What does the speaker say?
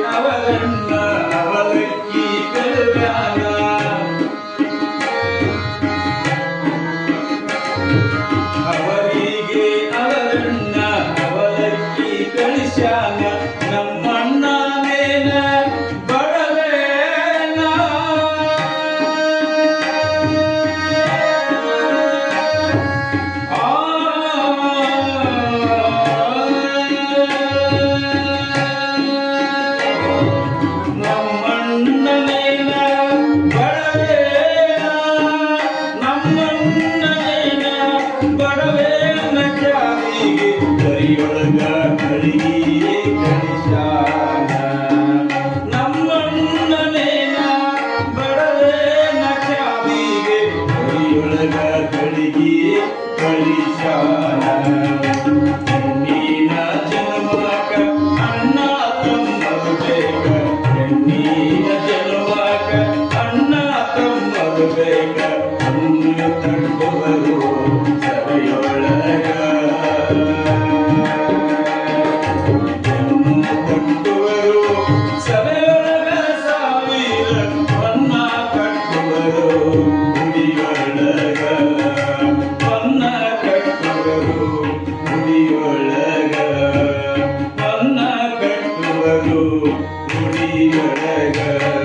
How ಕಲಿಗೆ ಪರಿಚಾರ Thank you. Hare